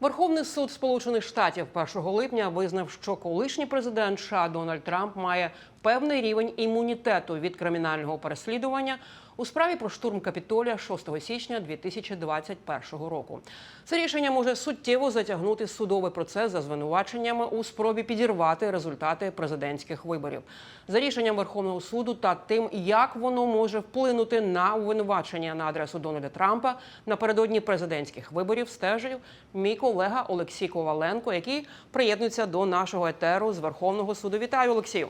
Верховний суд Сполучених Штатів 1 липня визнав, що колишній президент США Дональд Трамп має певний рівень імунітету від кримінального переслідування у справі про штурм Капітолія 6 січня 2021 року. Це рішення може суттєво затягнути судовий процес за звинуваченнями у спробі підірвати результати президентських виборів. За рішенням Верховного суду та тим, як воно може вплинути на обвинувачення на адресу Дональда Трампа напередодні президентських виборів, стежив мій колега Олексій Коваленко, який приєднується до нашого етеру з Верховного суду. Вітаю, Олексію.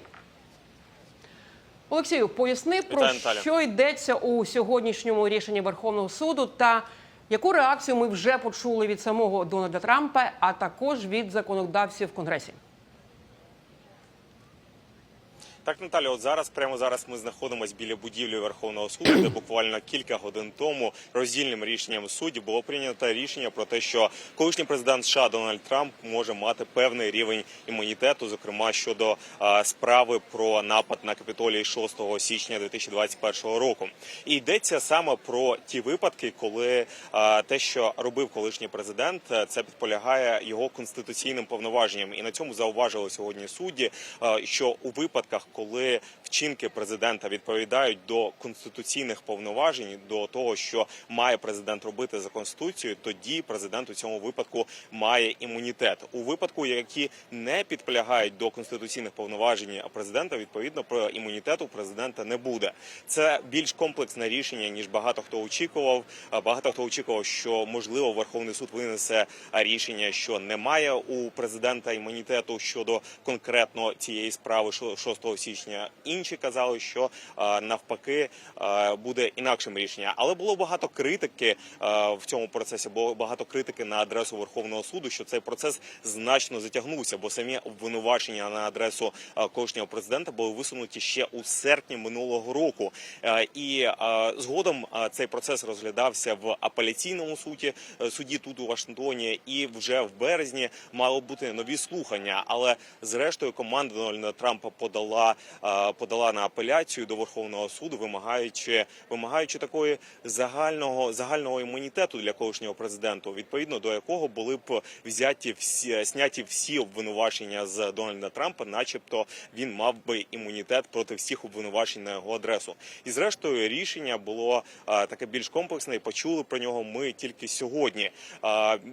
Олексію, поясни про Наталя. що йдеться у сьогоднішньому рішенні Верховного суду та яку реакцію ми вже почули від самого Дональда Трампа, а також від законодавців в Конгресі. Так, Наталя, от зараз, прямо зараз ми знаходимося біля будівлі Верховного суду, де буквально кілька годин тому роздільним рішенням судді було прийнято рішення про те, що колишній президент США Дональд Трамп може мати певний рівень імунітету, зокрема щодо а, справи про напад на капітолій 6 січня 2021 року. І йдеться саме про ті випадки, коли а, те, що робив колишній президент, це підполягає його конституційним повноваженням. І на цьому зауважили сьогодні судді, а, що у випадках, коли вчинки президента відповідають до конституційних повноважень, до того, що має президент робити за конституцією, тоді президент у цьому випадку має імунітет. У випадку, які не підполягають до конституційних повноважень президента, відповідно про імунітету президента не буде. Це більш комплексне рішення ніж багато хто очікував. Багато хто очікував, що можливо Верховний суд винесе рішення, що немає у президента імунітету щодо конкретно цієї справи що 6 січня. Інші казали, що навпаки а, буде інакшим рішення. Але було багато критики в цьому процесі. Було багато критики на адресу Верховного суду, що цей процес значно затягнувся, бо самі обвинувачення на адресу колишнього президента були висунуті ще у серпні минулого року. Е, І згодом цей процес розглядався в апеляційному суді е, суді тут у Вашингтоні, і вже в березні мало бути нові слухання. Але зрештою команда Дональда Трампа подала а, подала на апеляцію до Верховного суду, вимагаючи вимагаючи такої загального загального імунітету для колишнього президента, відповідно до якого були б взяті всі сняті всі обвинувачення з Дональда Трампа, начебто він мав би імунітет проти всіх обвинувачень на його адресу. І зрештою рішення було таке більш комплексне. і Почули про нього ми тільки сьогодні.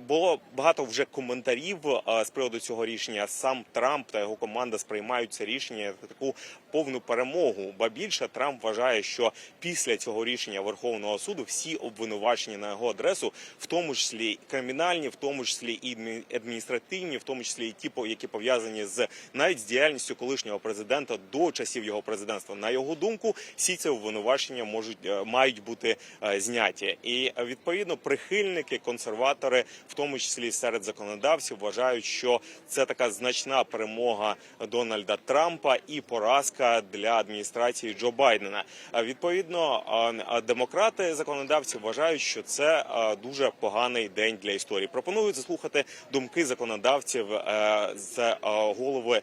Було багато вже коментарів з приводу цього рішення. Сам Трамп та його команда сприймають це рішення як таку повну перемогу. Ба більше Трамп вважає, що після цього рішення Верховного суду всі обвинувачення на його адресу, в тому числі кримінальні, в тому числі і адміністративні, в тому числі і ті, по- які пов'язані з навіть з діяльністю колишнього президента до часів його президентства. На його думку, всі ці обвинувачення можуть е, мають бути е, зняті. І е, відповідно прихильники, консерватори, в тому числі серед законодавців, вважають, що це така значна перемога Дональда Трампа і поразка для адміністрації Джо Байдена. Відповідно, а, а, демократи законодавці вважають, що це дуже поганий день для історії. Пропонують заслухати думки законодавців е, з е, голови е,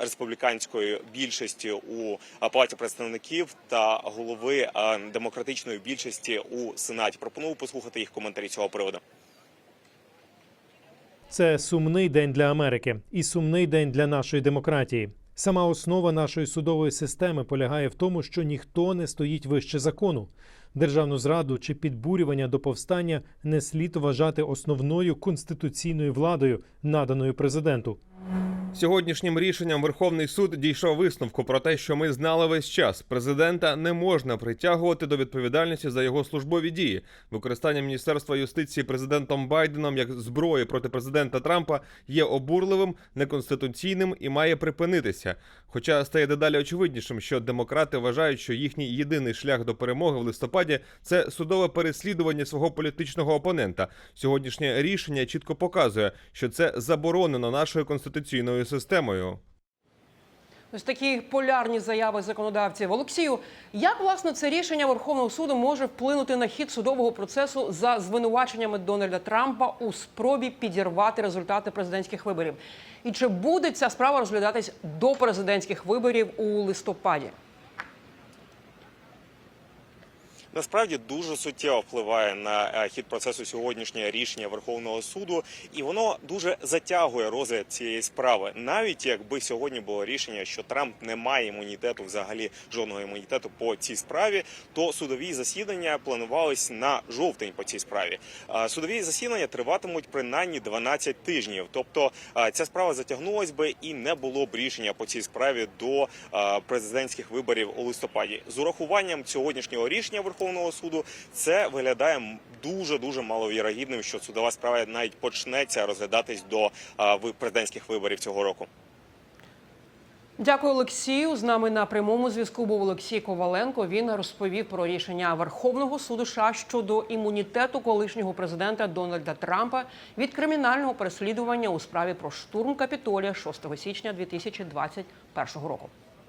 республіканської більшості у е, палаті представників та голови е, демократичної більшості у сенаті. Пропоную послухати їх коментарі цього приводу. Це сумний день для Америки і сумний день для нашої демократії. Сама основа нашої судової системи полягає в тому, що ніхто не стоїть вище закону. Державну зраду чи підбурювання до повстання не слід вважати основною конституційною владою, наданою президенту. Сьогоднішнім рішенням Верховний суд дійшов висновку про те, що ми знали весь час. Президента не можна притягувати до відповідальності за його службові дії. Використання міністерства юстиції президентом Байденом як зброї проти президента Трампа є обурливим, неконституційним і має припинитися. Хоча стає дедалі очевиднішим, що демократи вважають, що їхній єдиний шлях до перемоги в листопаді це судове переслідування свого політичного опонента. Сьогоднішнє рішення чітко показує, що це заборонено нашою конституційною системою. Ось такі полярні заяви законодавців. Олексію, як власне це рішення Верховного суду може вплинути на хід судового процесу за звинуваченнями Дональда Трампа у спробі підірвати результати президентських виборів? І чи буде ця справа розглядатись до президентських виборів у листопаді? Насправді дуже суттєво впливає на е, хід процесу сьогоднішнє рішення Верховного суду, і воно дуже затягує розгляд цієї справи. Навіть якби сьогодні було рішення, що Трамп не має імунітету, взагалі жодного імунітету по цій справі, то судові засідання планувались на жовтень по цій справі. Судові засідання триватимуть принаймні 12 тижнів. Тобто ця справа затягнулась би і не було б рішення по цій справі до президентських виборів у листопаді. З урахуванням сьогоднішнього рішення Верховного суду це виглядає дуже дуже маловірогідним, що судова справа навіть почнеться розглядатись до президентських виборів цього року. Дякую, Олексію. З нами на прямому зв'язку був Олексій Коваленко. Він розповів про рішення Верховного суду США щодо імунітету колишнього президента Дональда Трампа від кримінального переслідування у справі про штурм Капітолія 6 січня 2021 року.